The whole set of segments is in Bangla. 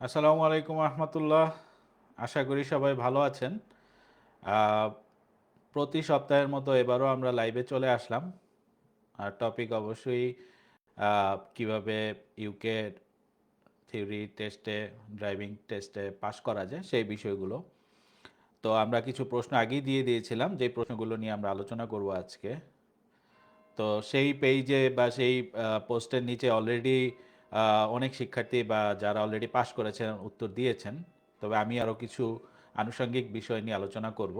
আসসালামু আলাইকুম আহমতুল্লাহ। আশা করি সবাই ভালো আছেন। প্রতি সপ্তাহের মতো এবারও আমরা লাইভে চলে আসলাম। আর টপিক অবশ্যই কীভাবে ইউকে থিওরি টেস্টে ড্রাইভিং টেস্টে পাস করা যায়, সেই বিষয়গুলো। তো আমরা কিছু প্রশ্ন আগেই দিয়ে দিয়েছিলাম যে প্রশ্নগুলো নিয়ে আমরা আলোচনা করব আজকে। তো সেই পেজে বা সেই পোস্টের নিচে অলরেডি অনেক শিক্ষার্থী বা যারা অলরেডি পাশ করেছেন, উত্তর দিয়েছেন। তবে আমি আরও কিছু আনুষঙ্গিক বিষয় নিয়ে আলোচনা করব।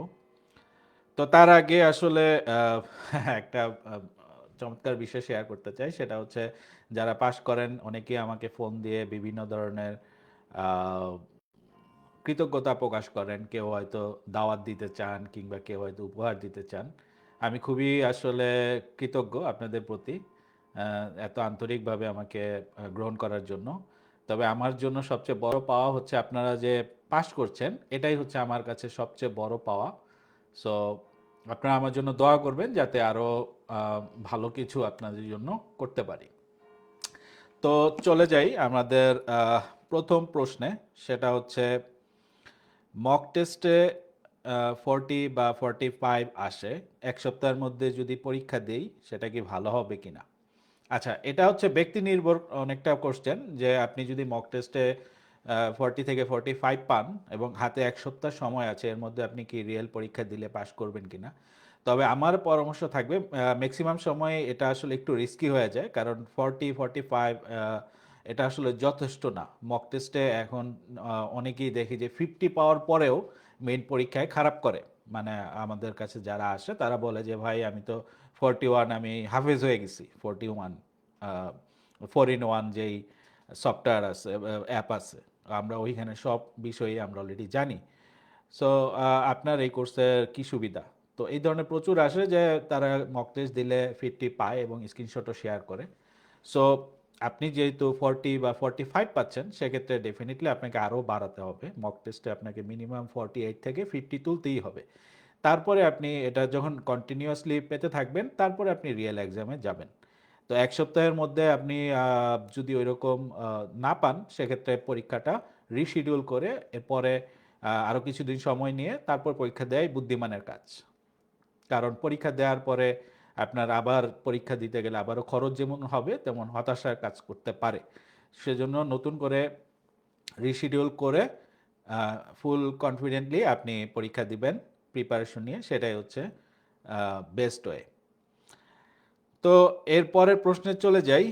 তো তার আগে আসলে একটা চমৎকার বিষয় শেয়ার করতে চাই। সেটা হচ্ছে, যারা পাশ করেন, অনেকেই আমাকে ফোন দিয়ে বিভিন্ন ধরনের কৃতজ্ঞতা প্রকাশ করেন। কেউ হয়তো দাওয়াত দিতে চান কিংবা কেউ হয়তো উপহার দিতে চান। আমি খুবই আসলে কৃতজ্ঞ আপনাদের প্রতি। এত আন্তরিকভাবে আমাকে গ্রহণ করার জন্য। তবে আমার জন্য সবচেয়ে বড় পাওয়া হচ্ছে আপনারা যে পাস করছেন, এটাই হচ্ছে আমার কাছে সবচেয়ে বড় পাওয়া। সো আপনারা আমার জন্য দোয়া করবেন যাতে আরও ভালো কিছু আপনাদের জন্য করতে পারি। তো চলে যাই আমাদের প্রথম প্রশ্নে। সেটা হচ্ছে মক টেস্টে ফর্টি বা ফর্টি ফাইভ আসে, এক সপ্তাহের মধ্যে যদি পরীক্ষা দেই, সেটা কি ভালো হবে কিনা? আচ্ছা এটা হচ্ছে ব্যক্তি নির্ভর অনেকটা কোশ্চেন যে আপনি যদি মক টেস্টে ফর্টি থেকে ফর্টি ফাইভ পান এবং হাতে এক সপ্তাহ সময় আছে, এর মধ্যে আপনি কি রিয়েল পরীক্ষা দিলে পাশ করবেন কিনা? তবে আমার পরামর্শ থাকবে ম্যাক্সিমাম সময়ে এটা আসলে একটু রিস্কি হয়ে যায়, কারণ ফর্টি ফর্টি ফাইভ এটা আসলে যথেষ্ট না। মক টেস্টে এখন অনেকেই দেখি যে ফিফটি পাওয়ার পরেও মেইন পরীক্ষায় খারাপ করে। মানে আমাদের কাছে যারা আসে, তারা বলে যে, ভাই, আমি তো ফোরটি ওয়ান আমি হাফেজ হয়ে গেছি, forty one four in one যেই সফটওয়্যার আছে অ্যাপ আছে, আমরা ওইখানে সব বিষয়ে আমরা অলরেডি জানি। সো আপনার এই কোর্সের কি সুবিধা? তো এই ধরনের প্রচুর আসে যে তারা মক টেস্ট দিলে ফিফটি পায় এবং স্ক্রিনশটও শেয়ার করে। সো আপনি যেহেতু ফর্টি বা ফর্টি ফাইভ পাচ্ছেন, সেক্ষেত্রে ডেফিনেটলি আপনাকে আরও বাড়াতে হবে। মক টেস্টে আপনাকে মিনিমাম ফর্টি এইট থেকে ফিফটি তুলতেই হবে। তারপরে আপনি এটা যখন কন্টিনিউয়াসলি পেতে থাকবেন, তারপরে আপনি রিয়েল এক্সামে যাবেন। তো এক সপ্তাহের মধ্যে আপনি যদি ওই রকম না পান, সেক্ষেত্রে পরীক্ষাটা রিশিডিউল করে এরপরে আরও কিছুদিন সময় নিয়ে তারপর পরীক্ষা দেয় বুদ্ধিমানের কাজ। কারণ পরীক্ষা দেওয়ার পরে আপনার আবার পরীক্ষা দিতে গেলে আবারও খরচ যেমন হবে, তেমন হতাশার কাজ করতে পারে। সেজন্য নতুন করে রিশিডিউল করে ফুল কনফিডেন্টলি আপনি পরীক্ষা দিবেন। প্রিপারেশন নিয়ে সেটাই হচ্ছে বেস্ট ওয়ে তো এর পরের প্রশ্নে চলে যাই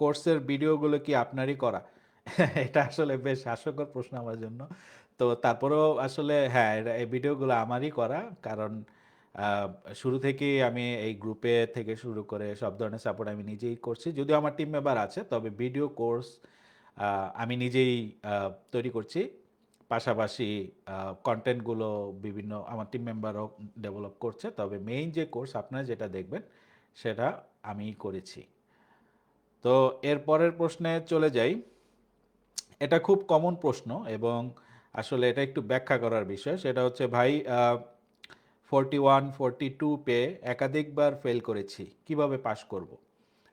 কোর্সের ভিডিওগুলো কি আপনারই করা? এটা আসলে বেশ হাস্যকর প্রশ্ন আমার জন্য। তো তারপরেও আসলে হ্যাঁ এই ভিডিওগুলো আমারই করা, কারণ শুরু থেকেই আমি এই গ্রুপে থেকে শুরু করে সব ধরনের সাপোর্ট আমি নিজেই করছি। যদিও আমার টিম মেম্বার আছে, তবে ভিডিও কোর্স আমি নিজেই তৈরি করছি। পাশাপাশি কন্টেন্টগুলো বিভিন্ন, আমার টিম মেম্বারও ডেভেলপ করছে। তবে মেইন যে কোর্স আপনারা যেটা দেখবেন, সেটা আমিই করেছি। তো এর পরের প্রশ্নে চলে যাই। এটা খুব কমন প্রশ্ন এবং আসলে এটা একটু ব্যাখ্যা করার বিষয়। সেটা হচ্ছে, ভাই ফোরটি ওয়ান ফোরটি টু পেয়ে একাধিকবার ফেল করেছি, কীভাবে পাশ করব?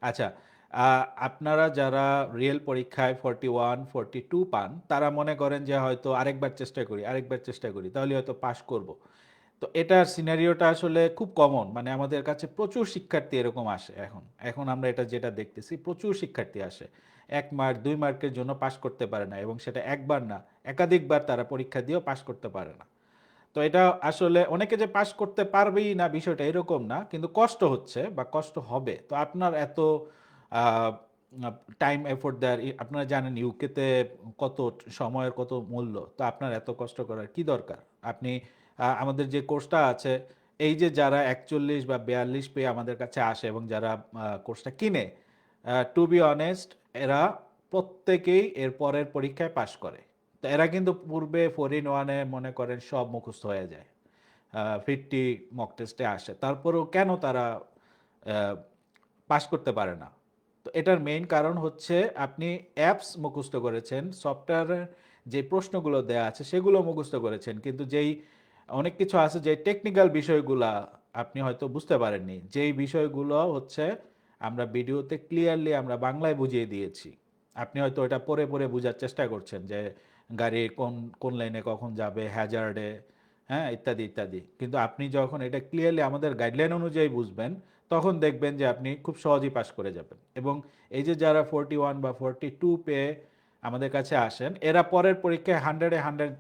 আচ্ছা আপনারা যারা রিয়েল পরীক্ষায় ফোরটি ওয়ান ফোরটি টু পান, তারা মনে করেন যে হয়তো আরেকবার চেষ্টা করি, আরেকবার চেষ্টা করি, তাহলে হয়তো পাশ করব। তো এটার সিনারিওটা আসলে খুব কমন মানে আমাদের কাছে প্রচুর শিক্ষার্থী এরকম আসে এখন। এখন আমরা এটা যেটা দেখতেছি, প্রচুর শিক্ষার্থী আসে। এক মার্ক, দুই মার্কের জন্য পাশ করতে পারে না এবং সেটা একবার না, একাধিকবার তারা পরীক্ষা দিয়েও পাশ করতে পারে না। তো এটা আসলে অনেকে যে পাশ করতে পারবেই না বিষয়টা এরকম না, কিন্তু কষ্ট হচ্ছে বা কষ্ট হবে। তো আপনার এত টাইম এফোর্ট দেওয়ার ই- আপনারা জানেন ইউকেতে কত সময়ের কত মূল্য, তো আপনার এত কষ্ট করার কি দরকার? আপনি আমাদের যে কোর্সটা আছে, এই যে যারা একচল্লিশ বা বিয়াল্লিশ পেয়ে আমাদের কাছে আসে এবং যারা কোর্সটা কিনে টু বি অনেস্ট এরা প্রত্যেকেই এর পরের পরীক্ষায় পাশ করে। তো এরা কিন্তু পূর্বে ফোর ইন ওয়ানে মনে করেন সব মুখস্থ হয়ে যায়। ফিফটি মক টেস্টে আসে। তারপরেও কেন তারা পাশ করতে পারে না? তো এটার মেইন কারণ হচ্ছে আপনি অ্যাপস মুখস্থ করেছেন সফটওয়্যারের যে প্রশ্নগুলো দেয়া আছে সেগুলো মুখস্থ করেছেন, কিন্তু যেই অনেক কিছু আছে যে টেকনিক্যাল বিষয়গুলা আপনি হয়তো বুঝতে পারেননি, যেই বিষয়গুলো হচ্ছে আমরা ভিডিওতে ক্লিয়ারলি আমরা বাংলায় বুঝিয়ে দিয়েছি। আপনি হয়তো এটা পরে পরে বোঝার চেষ্টা করছেন যে গাড়ি কোন কোন লাইনে কখন যাবে হ্যাজার্ডে হ্যাঁ ইত্যাদি ইত্যাদি। কিন্তু আপনি যখন এটা ক্লিয়ারলি আমাদের গাইডলাইন অনুযায়ী বুঝবেন, তখন দেখবেন যে আপনি খুব সহজেই পাশ করে যাবেন। এবং এই যে যারা ফোরটি ওয়ান বা ফোরটি টু পেয়ে আমাদের কাছে আসেন, এরা পরের পরীক্ষায় হান্ড্রেডে হান্ড্রেড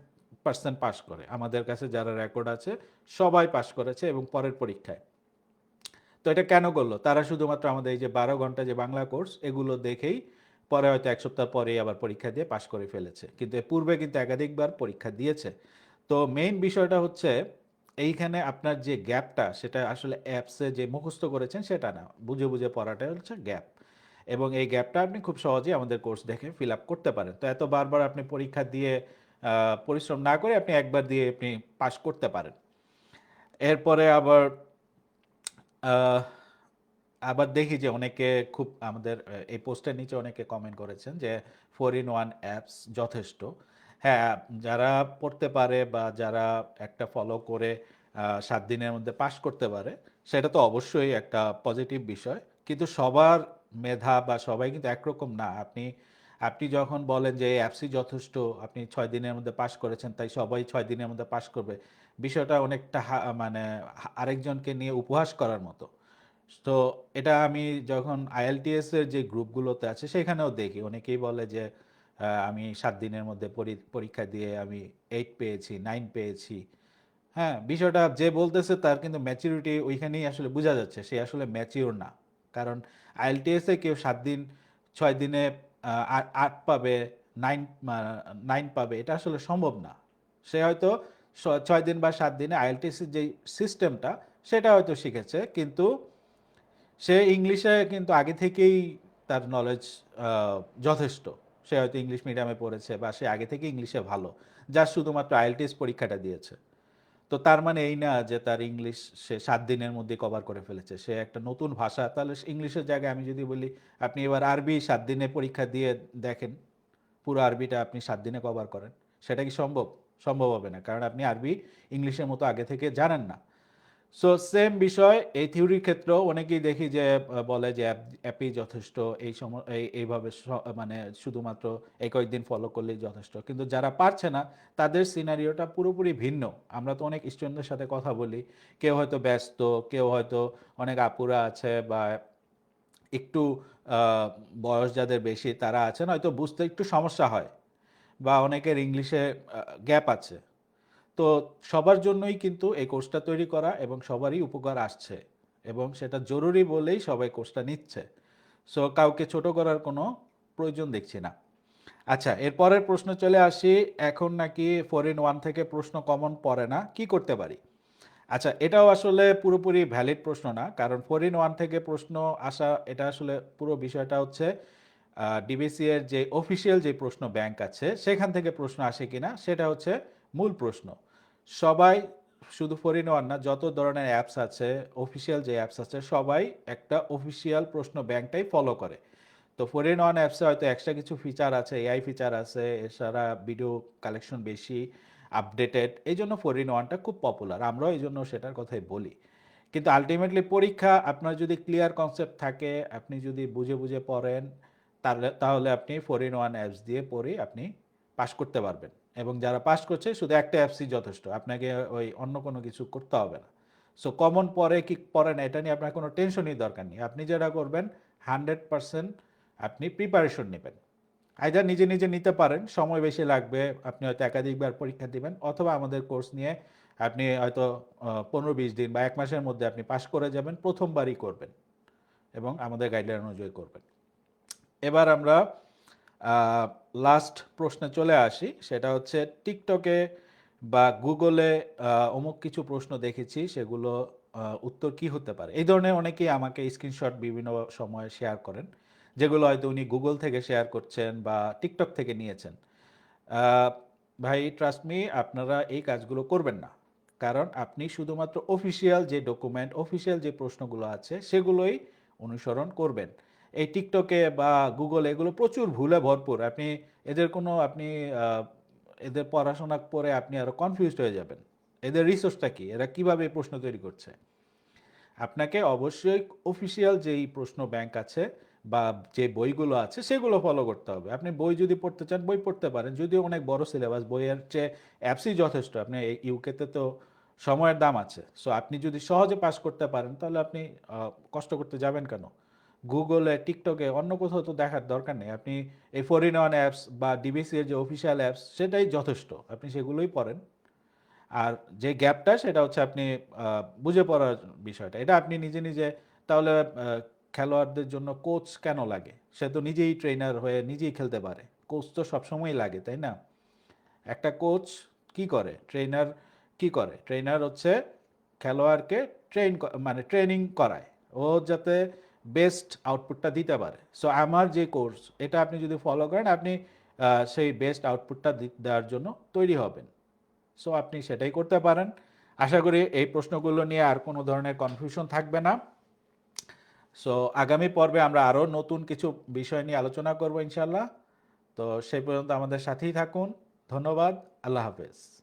পার্সেন্ট পাস করে। আমাদের কাছে যারা রেকর্ড আছে, সবাই পাস করেছে এবং পরের পরীক্ষায়। তো এটা কেন করল? তারা শুধুমাত্র আমাদের এই যে বারো ঘণ্টা যে বাংলা কোর্স এগুলো দেখেই পরে হয়তো এক সপ্তাহ পরেই আবার পরীক্ষা দিয়ে পাশ করে ফেলেছে। কিন্তু পূর্বে কিন্তু একাধিকবার পরীক্ষা দিয়েছে। তো মেইন বিষয়টা হচ্ছে এইখানে আপনার যে গ্যাপটা, সেটা আসলে অ্যাপসে যে মুখস্থ করেছেন সেটা না। বুঝে বুঝে পড়াটাই হচ্ছে গ্যাপ এবং এই গ্যাপটা আপনি খুব সহজেই আমাদের কোর্স দেখে ফিল আপ করতে পারেন। তো এত বারবার আপনি পরীক্ষা দিয়ে পরিশ্রম না করে আপনি একবার দিয়ে আপনি পাশ করতে পারেন। এরপরে আবার আবার দেখি যে অনেকে খুব আমাদের এই পোস্টের নিচে অনেকে কমেন্ট করেছেন যে ফোর ইন ওয়ান অ্যাপস যথেষ্ট। হ্যাঁ যারা পড়তে পারে বা যারা একটা ফলো করে সাত দিনের মধ্যে পাস করতে পারে, সেটা তো অবশ্যই একটা পজিটিভ বিষয়। কিন্তু সবার মেধা বা সবাই কিন্তু একরকম না। আপনি আপনি যখন বলেন যে, এই অ্যাপসই যথেষ্ট, আপনি ছয় দিনের মধ্যে পাস করেছেন, তাই সবাই ছয় দিনের মধ্যে পাস করবে। বিষয়টা অনেকটা মানে আরেকজনকে নিয়ে উপহাস করার মতো। তো এটা আমি যখন আইএলটিএস এর যে গ্রুপগুলোতে আছে, সেখানেও দেখি। অনেকেই বলে যে আমি সাত দিনের মধ্যে পরীক্ষা দিয়ে আমি এইট পেয়েছি নাইন পেয়েছি। হ্যাঁ বিষয়টা যে বলতেছে তার কিন্তু ম্যাচিউরিটি ওইখানেই আসলে বোঝা যাচ্ছে, সে আসলে ম্যাচিওর না। কারণ আইএলটিএস কেউ সাত দিন, ছয় দিনে আট- পাবে নাইন নাইন পাবে, এটা আসলে সম্ভব না। সে হয়তো ছয় দিন বা সাত দিনে আইএলটিএস এর যে সিস্টেমটা সেটা হয়তো শিখেছে, কিন্তু সে ইংলিশে কিন্তু আগে থেকেই তার নলেজ যথেষ্ট। সে হয়তো ইংলিশ মিডিয়ামে পড়েছে বা সে আগে থেকে ইংলিশে ভালো, যা শুধুমাত্র আইএলটিএস পরীক্ষাটা দিয়েছে। তো তার মানে এই না যে তার ইংলিশ সে সাত দিনের মধ্যে কভার করে ফেলেছে। সে একটা নতুন ভাষা, তাহলে ইংলিশের জায়গায় আমি যদি বলি, আপনি এবার আরবি সাত দিনে পরীক্ষা দিয়ে দেখেন, পুরো আরবিটা আপনি সাত দিনে কভার করেন, সেটা কি সম্ভব? সম্ভব হবে না, কারণ আপনি আরবি ইংলিশের মতো আগে থেকে জানেন না। সো সেম বিষয়, এই থিওরির ক্ষেত্রেও অনেকেই দেখি যে বলে যে অ্যাপই যথেষ্ট, এই সময় এই, এইভাবে মানে শুধুমাত্র এই কয়েকদিন ফলো করলেই যথেষ্ট। কিন্তু যারা পারছে না, তাদের সিনারিওটা পুরোপুরি ভিন্ন। আমরা তো অনেক স্টুডেন্টদের সাথে কথা বলি। কেউ হয়তো ব্যস্ত, কেউ হয়তো অনেক আপুরা আছে বা একটু বয়স যাদের বেশি, তারা আছেন হয়তো বুঝতে একটু সমস্যা হয়। বা অনেকের ইংলিশে গ্যাপ আছে। তো সবার জন্যই কিন্তু এই কোর্সটা তৈরি করা এবং সবারই উপকার আসছে এবং সেটা জরুরি বলেই সবাই কোর্সটা নিচ্ছে। সো কাউকে ছোট করার কোনো প্রয়োজন দেখছি না। আচ্ছা এরপরের প্রশ্ন চলে আসি। এখন নাকি ফোর ইন ওয়ান থেকে প্রশ্ন কমন পড়ে না, কি করতে পারি? আচ্ছা এটাও আসলে পুরোপুরি ভ্যালিড প্রশ্ন না, কারণ ফোর ইন ওয়ান থেকে প্রশ্ন আসা, এটা আসলে পুরো বিষয়টা হচ্ছে ডিবিসি এর যে অফিসিয়াল যে প্রশ্ন ব্যাংক আছে, সেখান থেকে প্রশ্ন আসে কিনা, সেটা হচ্ছে মূল প্রশ্ন। সবাই শুধু ফোর ইন ওয়ান না, যত ধরনের অ্যাপস আছে অফিসিয়াল যে অ্যাপস আছে, সবাই একটা অফিসিয়াল প্রশ্ন ব্যাংকটাই ফলো করে। তো ফোর ইন ওয়ান অ্যাপসে হয়তো এক্সট্রা কিছু ফিচার আছে এআই ফিচার আছে, এছাড়া ভিডিও কালেকশন বেশি আপডেটেড এই জন্য ফোর ইন ওয়ানটা খুব পপুলার আমরাও এই জন্য সেটার কথাই বলি। কিন্তু আলটিমেটলি পরীক্ষা, আপনার যদি ক্লিয়ার কনসেপ্ট থাকে, আপনি যদি বুঝে বুঝে পড়েন, তাহলে তাহলে আপনি ফোর ইন ওয়ান অ্যাপস দিয়ে পড়ে আপনি পাশ করতে পারবেন। এবং যারা পাশ করছে শুধু একটা অ্যাপসই যথেষ্ট। আপনাকে ওই অন্য কোনো কিছু করতে হবে না। সো কমন পরে কি পড়ে না, এটা নিয়ে আপনার কোনো টেনশনই দরকার নেই। আপনি যেটা করবেন হান্ড্রেড পার্সেন্ট আপনি প্রিপারেশন নেবেন। আইদার নিজে নিজে নিতে পারেন, সময় বেশি লাগবে, আপনি হয়তো একাধিকবার পরীক্ষা দিবেন, অথবা আমাদের কোর্স নিয়ে আপনি হয়তো পনেরো বিশ দিন বা এক মাসের মধ্যে আপনি পাশ করে যাবেন, প্রথমবারই করবেন এবং আমাদের গাইডলাইন অনুযায়ী করবেন। এবার আমরা লাস্ট প্রশ্নে চলে আসি, সেটা হচ্ছে টিকটকে বা গুগলে অমুক কিছু প্রশ্ন দেখেছি, সেগুলো উত্তর কি হতে পারে? এই ধরনের অনেকেই আমাকে স্ক্রিনশট বিভিন্ন সময় শেয়ার করেন, যেগুলো হয়তো উনি গুগল থেকে শেয়ার করছেন বা টিকটক থেকে নিয়েছেন। ভাই ট্রাস্ট মি আপনারা এই কাজগুলো করবেন না। কারণ আপনি শুধুমাত্র অফিসিয়াল যে ডকুমেন্ট অফিসিয়াল যে প্রশ্নগুলো আছে, সেগুলোই অনুসরণ করবেন। এই টিকটকে বা গুগল এগুলো প্রচুর ভুলে ভরপুর। আপনি এদের কোনো, আপনি এদের পড়াশোনা পরে আপনি আরও কনফিউজড হয়ে যাবেন। এদের রিসোর্সটা কি? এরা কীভাবে এই প্রশ্ন তৈরি করছে? আপনাকে অবশ্যই অফিসিয়াল যেই প্রশ্ন ব্যাংক আছে বা যে বইগুলো আছে সেগুলো ফলো করতে হবে। আপনি বই যদি পড়তে চান, বই পড়তে পারেন। যদিও অনেক বড় সিলেবাস বইয়ের চেয়ে অ্যাপসই যথেষ্ট। আপনি ইউকেতে তো সময়ের দাম আছে। সো আপনি যদি সহজে পাস করতে পারেন, তাহলে আপনি কষ্ট করতে যাবেন কেন? গুগলে টিকটকে অন্য কোথাও তো দেখার দরকার নেই। আপনি এই ফরিন ওয়ান অ্যাপস বা ডিবিসি এর যে অফিসিয়াল অ্যাপস সেটাই যথেষ্ট। আপনি সেগুলোই পড়েন। আর যে গ্যাপটা সেটা হচ্ছে আপনি বুঝে পড়ার বিষয়টা। এটা আপনি নিজে নিজে, তাহলে খেলোয়াড়দের জন্য কোচ কেন লাগে? সে তো নিজেই ট্রেনার হয়ে নিজেই খেলতে পারে। কোচ তো সবসময় লাগে, তাই না? একটা কোচ কি করে? ট্রেনার কি করে? ট্রেনার হচ্ছে খেলোয়াড়কে ট্রেন মানে ট্রেনিং করায়। ও যাতে বেস্ট আউটপুটটা দিতে পারে। সো আমার যে কোর্স এটা আপনি যদি ফলো করেন, আপনি সেই বেস্ট আউটপুটটা দেওয়ার জন্য তৈরি হবেন। সো আপনি সেটাই করতে পারেন। আশা করি এই প্রশ্নগুলো নিয়ে আর কোনো ধরনের কনফিউশন থাকবে না। সো আগামী পর্বে আমরা আরও নতুন কিছু বিষয় নিয়ে আলোচনা করব ইনশাল্লাহ তো সেই পর্যন্ত আমাদের সাথেই থাকুন। ধন্যবাদ। আল্লাহ হাফেজ।